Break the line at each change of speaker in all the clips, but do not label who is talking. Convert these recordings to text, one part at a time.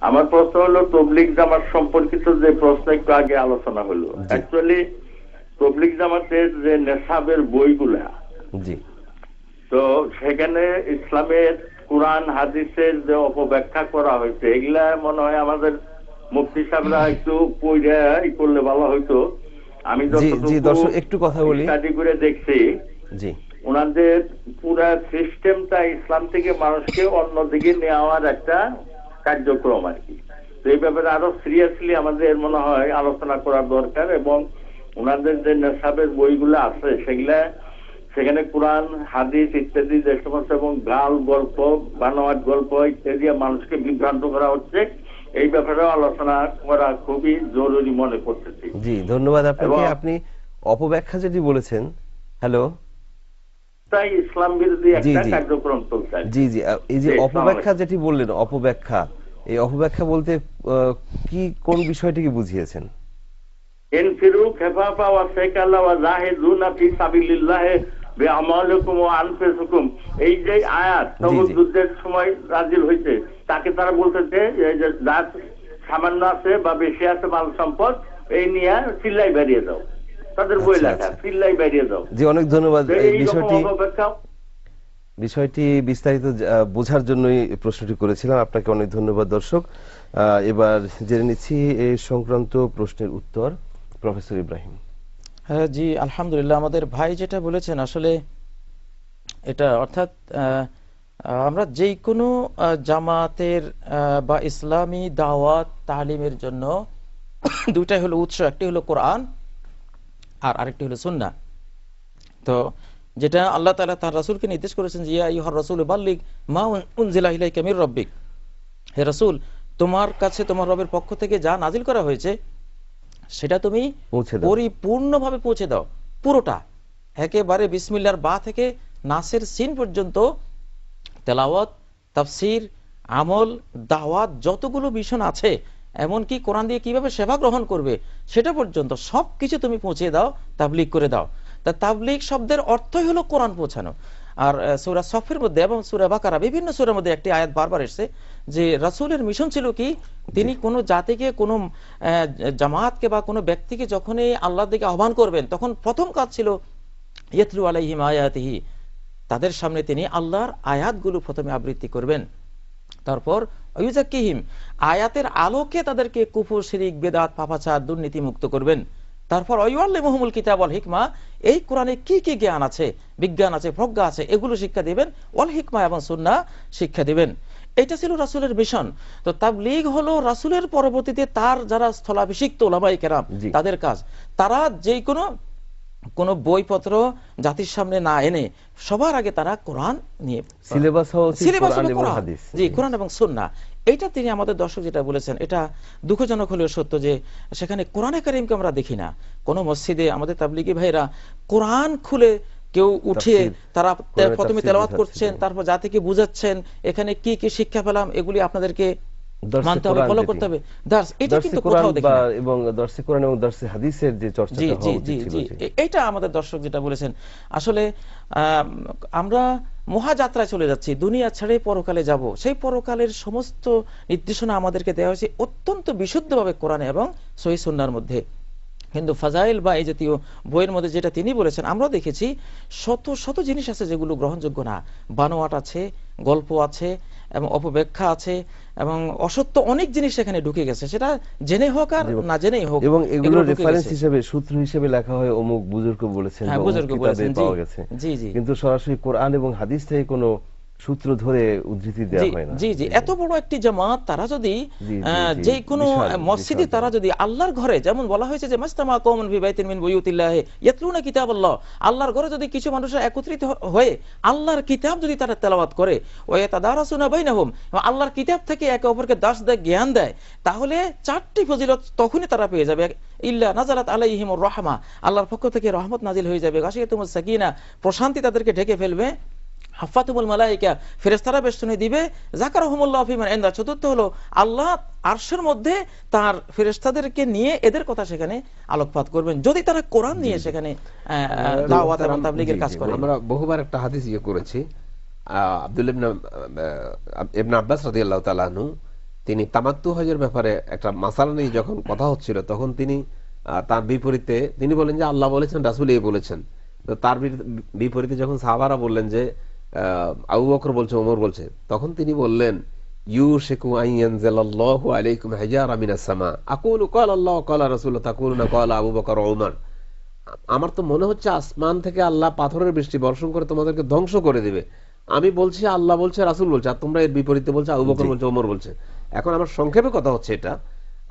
আমার প্রশ্ন হলো তবলিক জামাত সম্পর্কিত যে প্রশ্ন একটু আগে আলোচনা হলো। অ্যাকচুয়ালি তবলিক জামাতের যে নেশাবের বইগুলা
জি।
তো সেখানে ইসলামের কোরআন হাদিসের যে অপব্যাখ্যা করা হয়েছে এগুলা মনে হয় আমাদের মুফতি সাহেবরা একটু ই করলে ভালো হইতো। আমি
দর্শক একটু কথা বলি।
স্টাডি করে দেখছি
জি।
ওনাদের পুরা সিস্টেমটা ইসলাম থেকে মানুষকে অন্যদিকে নেওয়ার একটা কার্যক্রম আর কি। তো এই ব্যাপারে আরও সিরিয়াসলি আমাদের মনে হয় আলোচনা করা দরকার এবং ওনাদের যে নেশাবের বইগুলো আছে সেগুলা সেখানে কোরআন হাদিস ইত্যাদি যে সমস্ত এবং গাল গল্প বানোয়াট গল্প ইত্যাদি মানুষকে বিভ্রান্ত করা হচ্ছে এই ব্যাপারে আলোচনা করা খুবই জরুরি মনে করতেছি।
জি ধন্যবাদ আপনাকে। আপনি অপব্যাখ্যা যেটি বলেছেন হ্যালো?
ইসলাম বিরোধী একটা কার্যক্রম চলছে
জি জি। এই যে অপব্যাখ্যা যেটি বললেন অপব্যাখ্যা এই অপব্যাখ্যা বলতে কি কোন বিষয়টিকে বুঝিয়েছেন?
ইনফিরু ওয়া ওয়া জাহিদুনা ফি ওয়া এই যে আয়াত
তবুক
যুদ্ধের সময় নাজিল হয়েছে তাকে তারা বলতেছে যে যা সামান্য আছে বা বেশি আছে মাল সম্পদ এই নিয়ে চিল্লাই বেরিয়ে দাও তাদের বই
আচ্ছা,
লেখা
আচ্ছা।
চিল্লাই বেরিয়ে যাও।
জি অনেক ধন্যবাদ। এই বিষয়টি বিষয়টি বিস্তারিত বোঝার জন্যই প্রশ্নটি করেছিলাম। আপনাকে অনেক ধন্যবাদ দর্শক। এবার জেনে নিচ্ছি এই সংক্রান্ত প্রশ্নের উত্তর। প্রফেসর ইব্রাহিম।
হ্যাঁ জি আলহামদুলিল্লাহ। আমাদের ভাই যেটা বলেছেন আসলে এটা অর্থাৎ আহ, আমরা যেই কোনো আহ, জামাতের আহ, বা ইসলামী দাওয়াত তালিমের জন্য দুইটাই হলো উৎস একটি হলো কোরআন আর আরেকটি হলো সুন্না তো যেটা আল্লাহ তাআলা তার রাসূলকে নির্দেশ করেছেন যে ইয়া আইয়ুহার রাসূল বাল্লিগ মা উনজিলা ইলাইকা মির রাব্বিক। হে রাসূল তোমার কাছে তোমার রবের পক্ষ থেকে যা নাজিল করা হয়েছে সেটা তুমি পরিপূর্ণভাবে পৌঁছে দাও পুরোটা। একেবারে বিসমিল্লার বা থেকে নাসের সিন পর্যন্ত তেলাওয়াত তাফসির আমল দাওয়াত যতগুলো মিশন আছে এমনকি কোরআন দিয়ে কীভাবে সেবা গ্রহণ করবে সেটা পর্যন্ত সব কিছু তুমি পৌঁছে দাও তাবলিগ করে দাও। তা তাবলিগ শব্দের অর্থই হলো কোরআন পৌঁছানো। আর সুরা সফের মধ্যে এবং সুরা বাকারা বিভিন্ন সুরের মধ্যে একটি আয়াত বারবার এসছে যে রাসূলের মিশন ছিল কি? তিনি কোনো জাতিকে কোনো জামাতকে বা কোনো ব্যক্তিকে যখনই আল্লাহর দিকে আহ্বান করবেন তখন প্রথম কাজ ছিল ইয়তলু আলাইহিম আয়াতিহি। তাদের সামনে তিনি আল্লাহর আয়াতগুলো প্রথমে আবৃত্তি করবেন। তারপর অয়ুজাক্কিহিম আয়াতের আলোকে তাদেরকে কুফর শিরিক বেদাত পাপাচার দুর্নীতি মুক্ত করবেন। তারপর অয়ুয়াল্লে মহমুল কিতাব অল হিকমা এই কোরআনে কি কি জ্ঞান আছে বিজ্ঞান আছে প্রজ্ঞা আছে এগুলো শিক্ষা দিবেন অল হিকমা এবং সুন্না শিক্ষা দিবেন। এটা ছিল রাসূলের মিশন। তো তাবলীগ হলো রাসূলের পরবর্তীতে তার যারা স্থলাভিষিক্ত ওলামাই কেরাম তাদের কাজ। তারা যেই কোনো কোনো বইপত্র জাতির সামনে না এনে সবার আগে তারা কোরআন নিয়ে
সিলেবাস
সিলেবাস জি কোরআন এবং সুন্না। এইটা তিনি আমাদের দর্শক যেটা বলেছেন এটা দুঃখজনক হলেও সত্য যে সেখানে কোরআনে কারিমকে আমরা দেখি না। কোনো মসজিদে আমাদের তাবলিগি ভাইরা কোরআন খুলে কেউ
তাফসীর,
তারা প্রথমে তেলাওয়াত। করছেন তারপর জাতিকে বুঝাচ্ছেন এখানে কি কি শিক্ষা পেলাম এগুলি আপনাদেরকে মানতে হবে
কোরআন
ফলো করতে হবে। দার্স এটা কিন্তু
কোরআন
কোথাও দেখি না।
এবং দর্শে কোরআন এবং দর্শে হাদিসের যে চর্চাটা হওয়া উচিত ছিল
জি।
যে।
এ- এইটা আমাদের দর্শক যেটা বলেছেন। আসলে আমরা মহাযাত্রায় চলে যাচ্ছি দুনিয়া ছেড়ে পরকালে যাব। সেই পরকালের সমস্ত নির্দেশনা আমাদেরকে দেওয়া হয়েছে অত্যন্ত বিশুদ্ধভাবে কোরআনে এবং সহি সুন্নার মধ্যে। কিন্তু ফাজাইল বা এই জাতীয় বইয়ের মধ্যে যেটা তিনি বলেছেন আমরা দেখেছি শত শত জিনিস আছে যেগুলো গ্রহণযোগ্য না। বানোয়াট আছে গল্প আছে এবং অপব্যাখ্যা আছে এবং অসত্য অনেক জিনিস সেখানে ঢুকে গেছে। সেটা জেনে হোক আর না জেনেই হোক
এবং এগুলো রেফারেন্স হিসেবে সূত্র হিসেবে লেখা হয় অমুক বুজুর্গ বলেছেন
হ্যাঁ বুজুর্গ বলেছেন জি জি জি।
কিন্তু সরাসরি কোরআন এবং হাদিস থেকে কোনো সূত্র ধরে উদ্ধৃতি দেওয়া হয় না।
জি জি। এত বড় একটি জামাত তারা যদি যে কোনো মসজিদে তারা যদি আল্লাহর ঘরে যেমন বলা হয়েছে যে মাস্তামা কওমুন ফি বাইতিন মিন বুয়ুতিল্লাহি ইয়াতলুনা কিতাবাল্লাহ আল্লাহর ঘরে যদি কিছু মানুষের একত্রিত হয়ে আল্লাহর কিতাব যদি তারা তেলাওয়াত করে ওয়া ইয়াতাদারাসুনা বাইনাহুম আল্লাহর কিতাব থেকে একে অপরকে দাস দেয় জ্ঞান দেয় তাহলে চারটি ফজিলত তখনই তারা পেয়ে যাবে। ইল্লা নাজালাত আলাইহিমুর রাহমা আল্লাহর পক্ষ থেকে রহমত নাজিল হয়ে যাবে। গাশিয়াতুমুস সাকিনা প্রশান্তি তাদেরকে ঢেকে ফেলবে। হাফাতুমুল মালাইকা ফেরেশতারা বেষ্টনী দিবে ফিমান ইনদা চতুর্থ হলো আল্লাহ আরশের মধ্যে তার ফেরেশতাদেরকে নিয়ে এদের কথা সেখানে আলোকপাত করবেন। যদি তারা কোরআন নিয়ে সেখানে আহ, আহ, দাওয়াত এবং তাবলীগের কাজ করে
আমরা বহুবার একটা হাদিস ইয়ে করেছি। আব্দুল ইবনে ইবনে আব্বাস রাদিয়াল্লাহু তাআলা আনহু তিনি তামাত্তু হজের ব্যাপারে একটা মাসালা নিয়ে যখন কথা হচ্ছিল তখন তিনি তার বিপরীতে তিনি বলেন যে আল্লাহ বলেছেন রাসুল এই বলেছেন। তো তার বিপরীতে যখন সাহাবারা বললেন যে আবু বকর বলছে ওমর বলছে তখন তিনি বললেন ইউ শেকু আইয়ানজালাল্লাহু আলাইকুম হাজারা মিনাস সামা। আকুলু ক্বালা আল্লাহ ক্বালা রাসূলুল্লাহ তাকুলুনা ক্বালা আবু বকর ওমর। আমার তো মনে হচ্ছে আসমান থেকে আল্লাহ পাথরের বৃষ্টি বর্ষণ করে তোমাদেরকে ধ্বংস করে দিবে। আমি বলছি আল্লাহ বলছে রাসুল বলছে আর তোমরা এর বিপরীতে বলছো আবু বকর বলছে ওমর বলছে। এখন আমার সংক্ষেপে কথা হচ্ছে এটা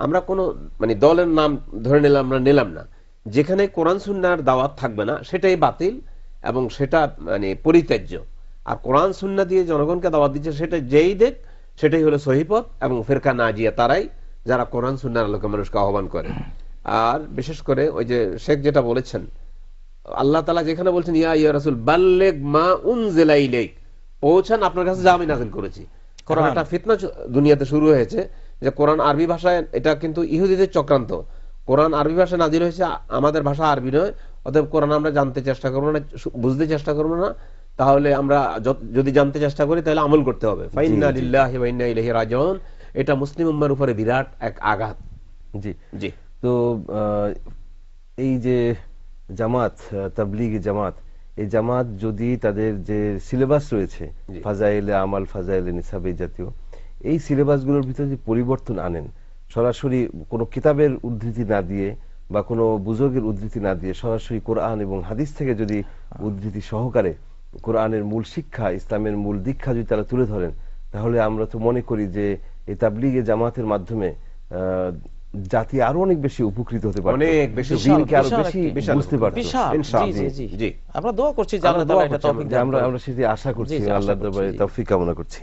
আমরা কোনো মানে দলের নাম ধরে নিলাম আমরা নিলাম না। যেখানে কোরআন সুন্নার দাওয়াত থাকবে না সেটাই বাতিল এবং সেটা মানে পরিত্যাজ্য। আর কোরআন সুন্না দিয়ে জনগণকে দাওয়াত দিচ্ছে সেটা যেই দেখ সেটাই হলো সহিপথ এবং ফেরকা নাজিয়া তারাই যারা কোরআন সুন্নার আলোকে মানুষকে আহ্বান করে। আর বিশেষ করে ওই যে শেখ যেটা বলেছেন আল্লাহ তালা যেখানে বলছেন ইয়া ইয়া রাসুল বাল্লেগ মা উনজিলা ইলাইক। পৌঁছান আপনার কাছে যা আমি নাজিল করেছি। কোরআন
কোরআন।
একটা ফিতনা দুনিয়াতে শুরু হয়েছে যে কোরআন আরবি ভাষায় এটা কিন্তু ইহুদিদের চক্রান্ত। কোরআন আরবি ভাষায় নাজিল হয়েছে আমাদের ভাষা আরবি নয় অতএব কোরআন আমরা জানতে চেষ্টা করব না বুঝতে চেষ্টা করব না। তাহলে আমরা যদি জানতে চেষ্টা করি তাহলে আমল করতে হবে। ফাইন্না লিল্লাহি ওয়া ইন্না ইলাইহি রাজিউন। এটা মুসলিম উম্মার উপরে বিরাট এক আঘাত।
জি।
জি।
তো এই যে জামাত তাবলিগি জামাত এই জামাত যদি তাদের যে সিলেবাস রয়েছে। ফাজাইলে আমাল ফাজাইলে নিসাব জাতীয় এই সিলেবাসগুলোর ভিতরে যে পরিবর্তন আনেন সরাসরি কোনো কিতাবের উদ্ধৃতি না দিয়ে বা কোনো বুজুর্গের উদ্ধৃতি না দিয়ে সরাসরি কোরআন এবং হাদিস থেকে যদি উদ্ধৃতি সহকারে কোরআনের মূল শিক্ষা ইসলামের মূল দীক্ষা যদি তারা তুলে ধরেন তাহলে আমরা তো মনে করি যে এই তাবলিগে জামাতের মাধ্যমে আহ, জাতি আরও অনেক বেশি উপকৃত হতে পারে
অনেক বেশি
আরও
বেশি বুঝতে পারতো।
ইনশাআল্লাহ।
জি জি জি।
জি।
আমরা দোয়া করছি যে আল্লাহ তাআলা এটা তৌফিক
আমরা আমরা সেটি আশা করছি আল্লাহ দরবারে তৌফিক কামনা করছি।